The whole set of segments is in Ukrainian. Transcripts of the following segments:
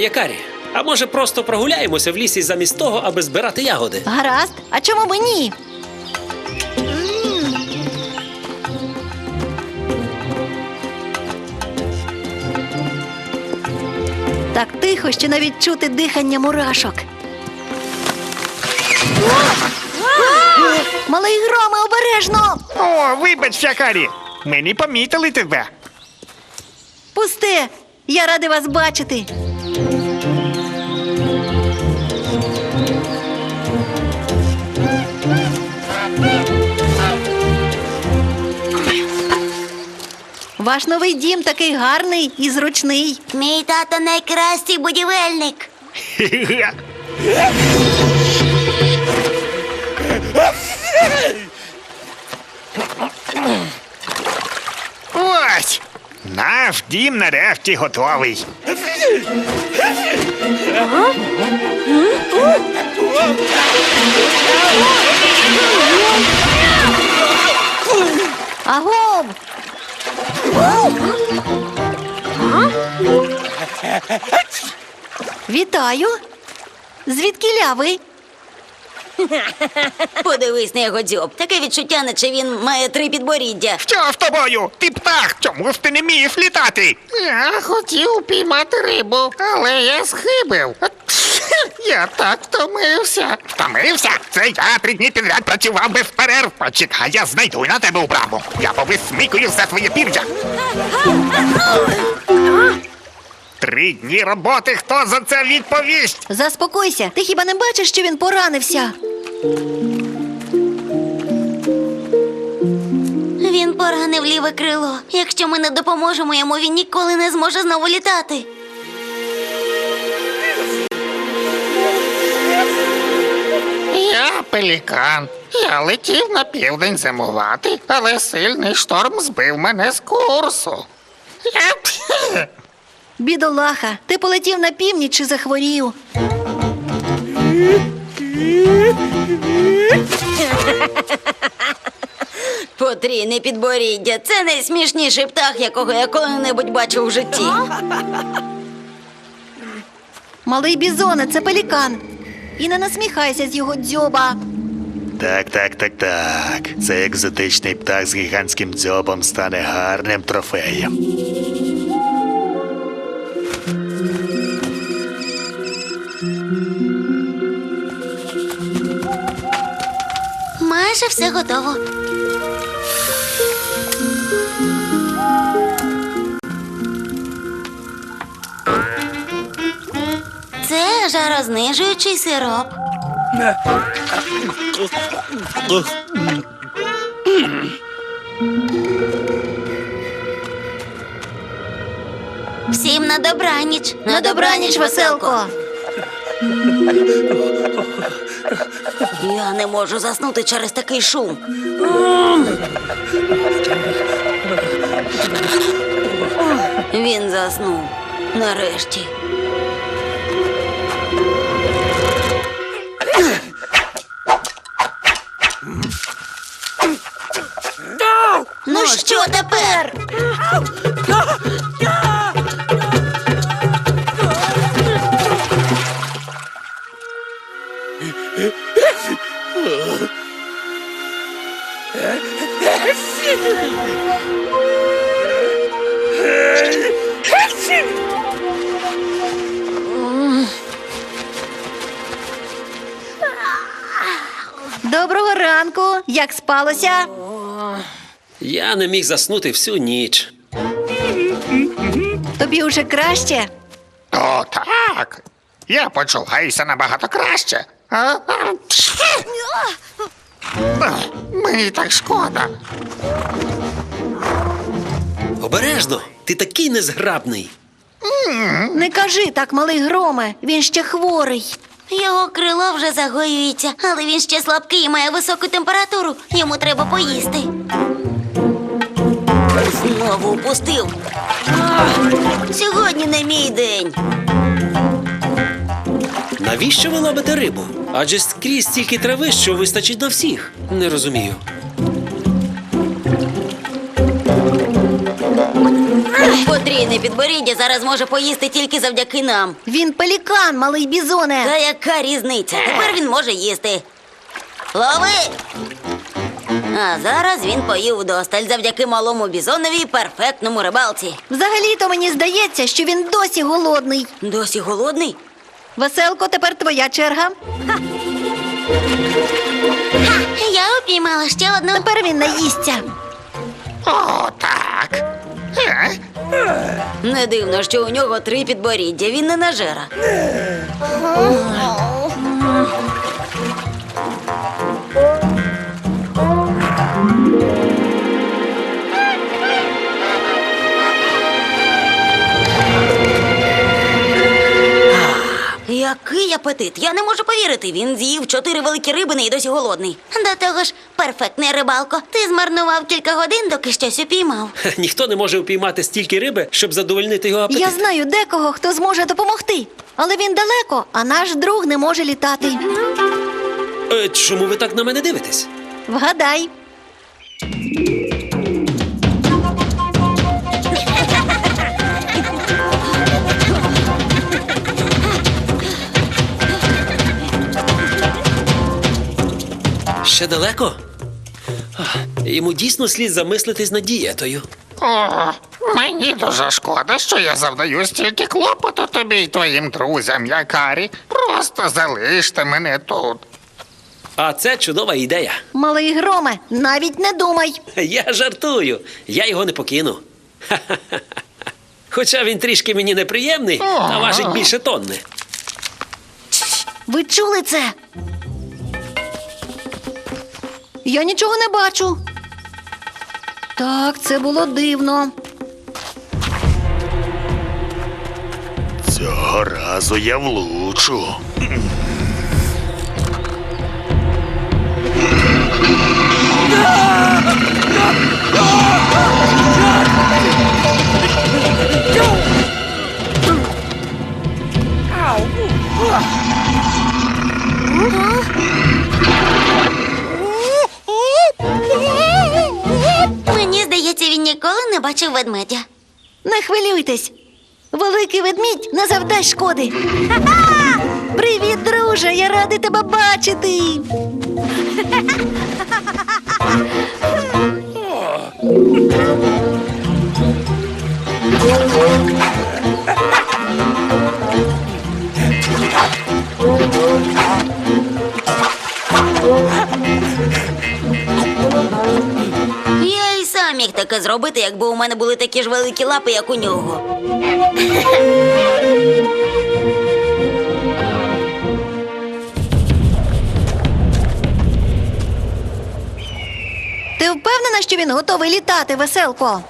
Гей, Якарі, а може просто прогуляємося в лісі замість того, аби збирати ягоди? Гаразд, а чому б ні? Так тихо, що навіть чути дихання мурашок. Малий громе, обережно! О, вибач, Якарі. Ми не помітили тебе. Пусте! Я радий вас бачити. Ваш новий дім такий гарний і зручний. Мій тато найкращий будівельник. Ось. Наш дім нарешті готовий. Агов! Вітаю! Звідкіля ви? Подивись на його дзьоб. Таке відчуття, наче він має три підборіддя. Що з тобою? Ти птах, чому ж ти не вмієш літати? Я хотів піймати рибу, але я схибив. Я так втомився. Втомився? Це я три дні підряд працював без перерв. Почекай, я знайду на тебе управу. Я повисмикую все твоє пір'я. Три дні роботи, хто за це відповість? Заспокойся, ти хіба не бачиш, що він поранився? Він поранив ліве крило. Якщо ми не допоможемо йому, він ніколи не зможе знову літати. Пелікан. Я летів на південь зимувати, але сильний шторм збив мене з курсу. Я... Бідолаха, ти полетів на північ і захворів. Потрійне підборіддя. Це найсмішніший птах, якого я коли-небудь бачив у житті. Малий бізоне, це пелікан. І не насміхайся з його дзьоба. Так, так, так, так. Цей екзотичний птах з гігантським дзьобом стане гарним трофеєм. Майже все готово. Це жарознижуючий сироп. Всім на добраніч. На добраніч, веселко. Я не можу заснути через такий шум. Він заснув. Нарешті. Ну що тепер? Доброго ранку. Як спалося? Я не міг заснути всю ніч. Тобі уже краще? О, так. Я почуваюся набагато краще. А, а, пш. А, Мені так шкода. Обережно, ти такий незграбний. Не кажи так, малий громе. Він ще хворий. Його крило вже загоюється, але він ще слабкий і має високу температуру. Йому треба поїсти. Знову упустив. Ах, Сьогодні не мій день. Навіщо ви ловите рибу? Адже скрізь стільки трави, що вистачить на всіх. Не розумію. Потрійне підборіддя зараз може поїсти тільки завдяки нам. Він пелікан, малий бізоне. Та яка різниця? Тепер він може їсти. Лови! А зараз він поїв вдосталь завдяки малому бізонові і перфектному рибалці. Взагалі-то мені здається, що він досі голодний. Досі голодний? Веселко, тепер твоя черга. Я упіймала ще одну. Тепер він наїсться. О, так. Е? Не дивно, що у нього три підборіддя. Він не нажера. Який апетит! Я не можу повірити. Він з'їв чотири великі рибини і досі голодний. До того ж, перфектний рибалко. Ти змарнував кілька годин, доки щось упіймав. Ніхто не може впіймати стільки риби, щоб задовольнити його апетит. Я знаю декого, хто зможе допомогти. Але він далеко, а наш друг не може літати. Е, чому ви так на мене дивитесь? Вгадай. Ще далеко? Йому дійсно слід замислитись над дієтою. О, мені дуже шкода, що я завдаю стільки клопоту тобі й твоїм друзям, якарі. Просто залиште мене тут. А це чудова ідея. Малий громе, навіть не думай. Я жартую, я його не покину. Хоча він трішки мені неприємний, та важить більше тонни. Ви чули це? Я нічого не бачу. Так, це було дивно. Цього разу я влучу. Хвилюйтесь. Великий ведмідь не завдасть шкоди. Привіт, друже! Я радий тебе бачити. таке зробити, якби у мене були такі ж великі лапи, як у нього. Ти впевнена, що він готовий літати, веселко?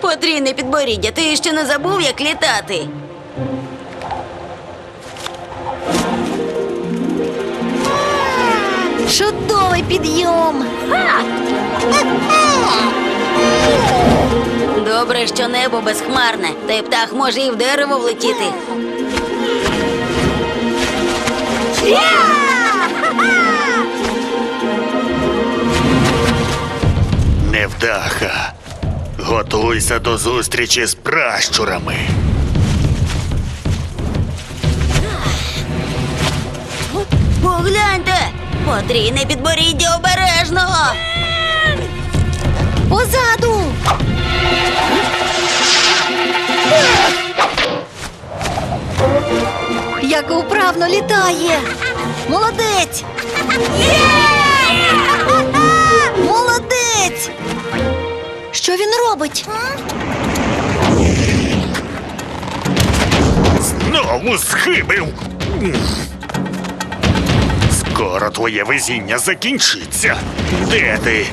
Потрійне підборіддя, ти ще не забув, як літати. Чудовий підйом. Добре, що небо безхмарне, та й птах може і в дерево влетіти. Невдаха. Готуйся до зустрічі з пращурами. Погляньте! Потрійне підборіддя обережно! Позаду. Як вправно літає. Молодець. Молодець. Що він робить? Знову схибив. Скоро твоє везіння закінчиться. Де ти?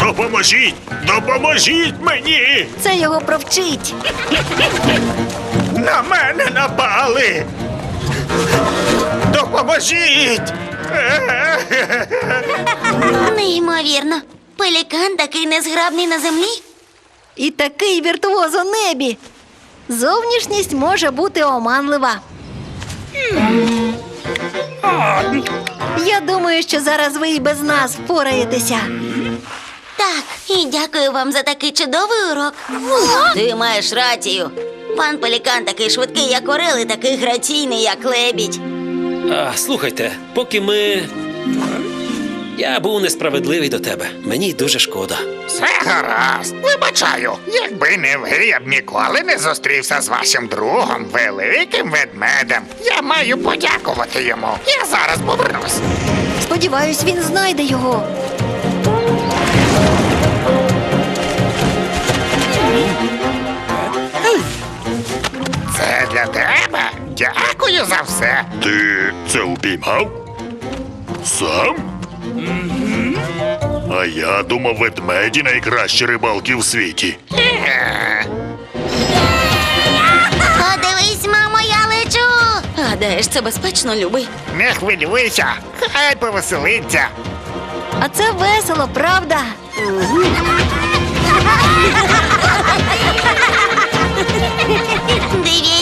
Допоможіть! Допоможіть мені! Це його провчить. На мене напали! Допоможіть! Неймовірно. Пелікан такий незграбний на землі. І такий віртуоз у небі. Зовнішність може бути оманлива. Я думаю, що зараз ви і без нас впораєтеся. Так, і дякую вам за такий чудовий урок. Ти маєш рацію. Пан Пелікан такий швидкий, як орел, і такий граційний, як лебідь. А, слухайте, поки ми. Я був несправедливий до тебе. Мені дуже шкода. Все гаразд. Вибачаю. Якби не ви, я б ніколи не зустрівся з вашим другом, великим ведмедем. Я маю подякувати йому. Я зараз повернусь. Сподіваюсь, він знайде його. Для тебе. Дякую за все. Ти це упіймав? Сам? А я думав, ведмеді найкращі рибалки в світі. Е, Подивись, мамо, я лечу. Гадаєш, це безпечно, любий. Не хвилюйся, хай повеселиться. А це весело, правда? Дивіться,